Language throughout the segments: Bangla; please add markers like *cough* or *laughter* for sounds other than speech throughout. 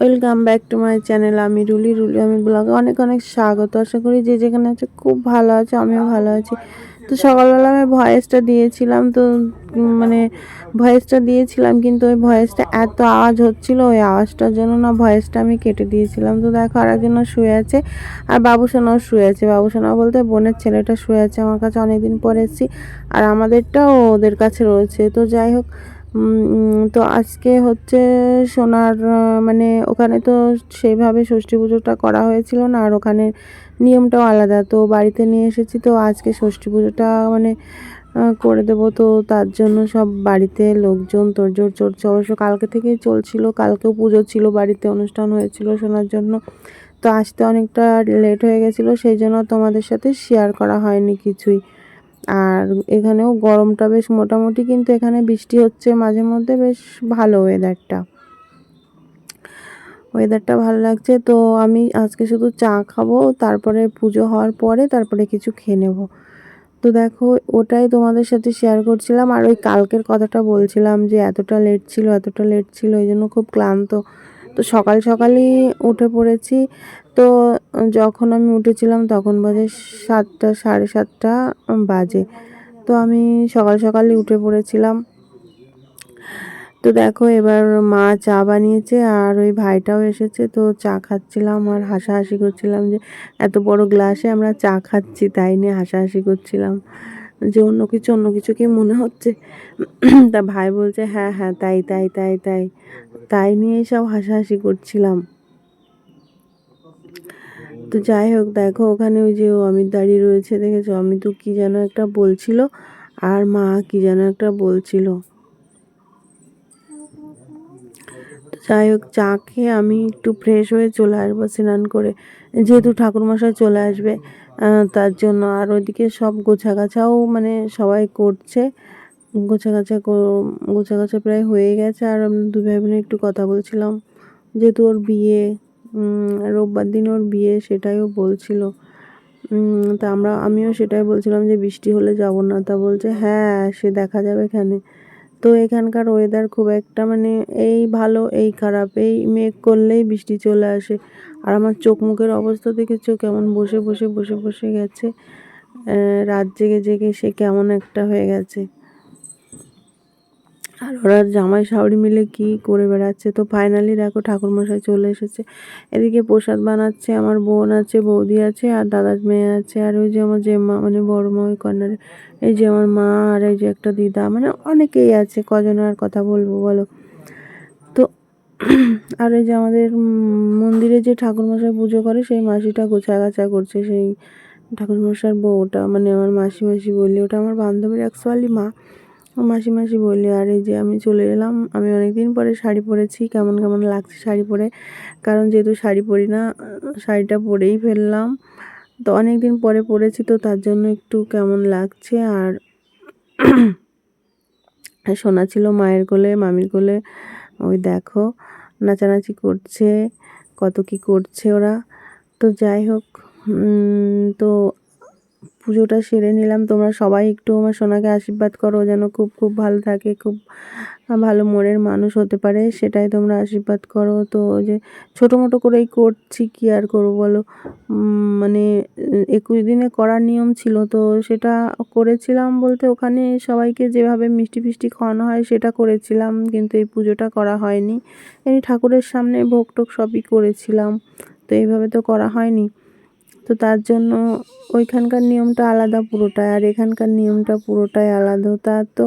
Welcome back to my channel আমি রুলি রুলি আমি ব্লগে অনেক অনেক স্বাগত। আশা করি যে যেখানে আছে খুব ভালো আছে, আমিও ভালো আছি। তো সকালবেলা আমি ভয়েসটা দিয়েছিলাম, তো মানে ভয়েসটা দিয়েছিলাম, কিন্তু ওই ভয়েসটা এত আওয়াজ হচ্ছিল, ওই আওয়াজটার জন্য না ভয়েসটা আমি কেটে দিয়েছিলাম। তো দেখো আর আরেকজন শুয়ে আছে, আর বাবুসোনাও শুয়ে আছে। বাবুসোনা বলতে বোনের ছেলেটা শুয়ে আছে, আমার কাছে অনেকদিন পরে এসেছি, আর আমাদেরটাও ওদের কাছে রয়েছে। তো যাই হোক তো আজকে হচ্ছে সোনার মানে ওখানে তো সেইভাবে ষষ্ঠী পুজোটা করা হয়েছিল না, আর ওখানে নিয়মটাও আলাদা। তো বাড়িতে নিয়ে এসেছি, তো আজকে ষষ্ঠী পুজোটা মানে করে দেবো। তো তার জন্য সব বাড়িতে লোকজন, তোড়জোড় চড়ছে। অবশ্য কালকে থেকেই চলছিল, কালকেও পুজো ছিল, বাড়িতে অনুষ্ঠান হয়েছিল শোনার জন্য। তো আসতে অনেকটা লেট হয়ে গেছিল, সেই জন্য তোমাদের সাথে শেয়ার করা হয়নি কিছুই। আর এখানেও গরমটা বেশ মোটামুটি, কিন্তু এখানে বৃষ্টি হচ্ছে মাঝে মধ্যে বেশ ভালো ওয়েদারটা ওয়েদারটা ভালো লাগছে, তো আমি আজকে শুধু চা খাব, তারপরে পুজো হওয়ার পরে তারপরে কিছু খেয়ে নেব। তো দেখো, ওটাই তোমাদের সাথে শেয়ার করছিলাম, আর ওই কালকের কথাটা বলছিলাম যে এতটা লেট ছিল, এতটা লেট ছিল, এই জন্য খুব ক্লান্ত। তো সকাল সকালই উঠে পড়েছি তো যখন আমি উঠেছিলাম তখন বাজে সাতটা, সাড়ে সাতটা বাজে। তো আমি সকাল সকালই উঠে পড়েছিলাম। তো দেখো এবার মা চা বানিয়েছে আর ওই ভাইটাও এসেছে। তো চা খাচ্ছিলাম আর হাসাহাসি করছিলাম যে এত বড় গ্লাসে আমরা চা খাচ্ছি, তাই নিয়ে হাসাহাসি করছিলাম যে অন্য কিছু অন্য কিছু কি মনে হচ্ছে? তা ভাই বলছে হ্যাঁ হ্যাঁ তাই তাই তাই তাই তাই নিয়ে সব হাসাহাসি করছিলাম। তো যাই হোক, দেখো ওখানে ওই যে অমিত দাঁড়িয়ে রয়েছে, দেখেছ? অমিত কি যেন একটা বলছিল, আর মা কি যেন একটা বলছিল। যাই হোক, চা খেয়ে আমি একটু ফ্রেশ হয়ে চলে আসব স্নান করে। যেহেতু ঠাকুরমশাই চলে আসবে তার জন্য আর ওইদিকে সব গোছা গাছাও মানে সবাই করছে। গোছা গাছা গোছা গাছা প্রায় হয়ে গেছে, আর আমি দু ভাই বোনে একটু কথা বলছিলাম। যেহেতু ওর বিয়ে রোববার দিন ওর বিয়ে, সেটাইও বলছিল। তা আমরা, আমিও সেটাই বলছিলাম যে বৃষ্টি হলে যাব না। তা বলছে হ্যাঁ সে দেখা যাবে এখানে। তো এখানকার ওয়েদার খুব একটা মানে এই ভালো, এই খারাপ, এই মেঘ করলেই বৃষ্টি চলে আসে। আর আমার চোখ মুখের অবস্থা দেখেছ? কেমন বসে বসে বসে বসে গেছে। রাত জেগে জেগে সে কেমন একটা হয়ে গেছে। আর ওরা জামাই শাওড়ি মিলে কি করে বেড়াচ্ছে? তো ফাইনালি দেখো ঠাকুরমশাই চলে এসেছে। এদিকে প্রসাদ বানাচ্ছে, আমার বোন আছে, বৌদি আছে, আর দাদার মেয়ে আছে, আর ওই যে আমার যে মা মানে বড় মা ওই কর্নারে এই যে আমার মা আর এই যে একটা দিদা মানে অনেকেই আছে কজন আর কথা বলব বলো। তো *clears throat* আর এই যে আমাদের মন্দিরে যে ঠাকুরমশাই পুজো করে, সেই মাসিটা গোছা গাছা করছে, সেই ঠাকুরমশার বউটা মানে আমার মাসি মাসি বললি, ওটা আমার বান্ধবীর অ্যাকচুয়ালি মা। মাসি মাসি বললি, আর এই যে আমি চলে এলাম, আমি অনেকদিন পরে শাড়ি পরেছি, কেমন কেমন লাগছে শাড়ি পরে? কারণ যেহেতু শাড়ি পরি না, শাড়িটা পরেই ফেললাম। তো অনেক দিন পরে পরেছি তো তার জন্য একটু কেমন লাগছে। আর *clears throat* সোনা ছিল মায়ের কোলে, মামির কোলে, ওই দেখো, নাচানাচি করছে, কত কি করছে ওরা। তো যাই হোক তো পুজোটা সেরে নিলাম। তোমরা সবাই একটু আমার সোনাকে আশীর্বাদ করো, যেন খুব খুব ভালো থাকে, খুব ভালো মনের মানুষ হতে পারে, সেটাই তোমরা আশীর্বাদ করো। তো যে ছোটো মোটো করেই করছি, কি আর করব বলো? মানে একুশ দিনে করার নিয়ম ছিল, তো সেটা করেছিলাম বলতে ওখানে সবাইকে যেভাবে মিষ্টি ফিষ্টি খাওয়ানো হয় সেটা করেছিলাম, কিন্তু এই পুজোটা করা হয়নি। এই ঠাকুরের সামনে ভোগ টোক সবই করেছিলাম, তো এইভাবে তো করা হয়নি। তো তার জন্য ওইখানকার নিয়মটা আলাদা পুরোটাই, আর এখানকার নিয়মটা পুরোটাই আলাদা। তা তো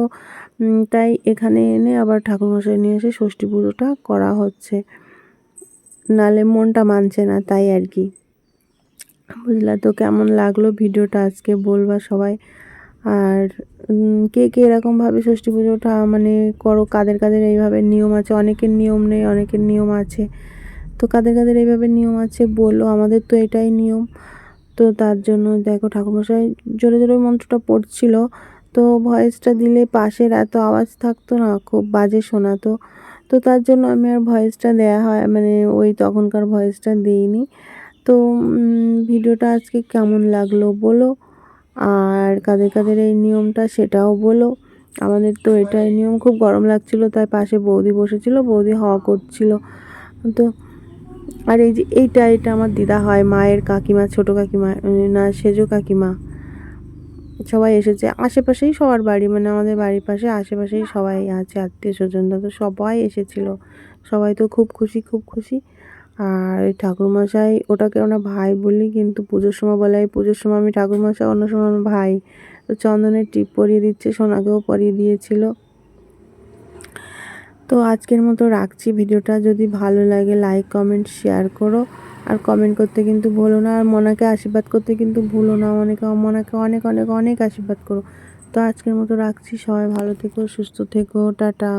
তাই এখানে এনে আবার ঠাকুরমশাই নিয়ে এসে ষষ্ঠী পুজোটা করা হচ্ছে। নালে মনটা মানছে না তাই আর কি। বুঝলা তো কেমন লাগল ভিডিওটা আজকে বলবা সবাই। আর কে কে এরকমভাবে ষষ্ঠী পুজোটা মানে করো, কাদের কাদের এইভাবে নিয়ম আছে? অনেকের নিয়ম নেই, অনেকের নিয়ম আছে। তো কাদের কাদের এইভাবে নিয়ম আছে বলল আমাদের তো এটাই নিয়ম। তো তার জন্য দেখো ঠাকুরমশাই জোরে জোরে মন্ত্রটা পড়ছিল। তো ভয়েসটা দিলে পাশের এত আওয়াজ থাকতো না, খুব বাজে শোনাতো। তো তার জন্য আমি আর ভয়েসটা দেয়া হয় মানে ওই তখনকার ভয়েসটা দিইনি। তো ভিডিওটা আজকে কেমন লাগল বলো? আর কাদের কাদের এই নিয়মটা সেটাও বলো। আমাদের তো এটাই নিয়ম, খুব গরম লাগছিল, তাই পাশে বৌদি বসেছিল, বৌদি হওয়া করছিল। তো আর এই যে এইটা, এটা আমার দিদা হয়, মায়ের কাকিমা, ছোট কাকিমা না, সেজো কাকিমা। সবাই এসেছে। আশেপাশেই সবার বাড়ি মানে আমাদের বাড়ির পাশে, আশেপাশেই সবাই আছে, আত্মীয় স্বজনরা তো সবাই এসেছিল। সবাই তো খুব খুশি খুব খুশি। আর ঠাকুরমশাই, ওটাকে আমরা ভাই বলি, কিন্তু পুজোর সময় বলে পুজোর সময় আমি ঠাকুরমশাই, অন্য সময় আমার ভাই। তো চন্দনের টিপ পরিয়ে দিচ্ছে, সোনাকেও পরিয়ে দিয়েছিল। তো আজকের মতো রাখছি। ভিডিওটা যদি ভালো লাগে লাইক কমেন্ট শেয়ার করো। আর কমেন্ট করতে কিন্তু ভুলো না। আর মনাকে আশীর্বাদ করতে কিন্তু ভুলো না। অনেকে মনাকে অনেক অনেক অনেক আশীর্বাদ করো। তো আজকের মতো রাখছি। সবাই ভালো থেকো, সুস্থ থেকো। টাটা।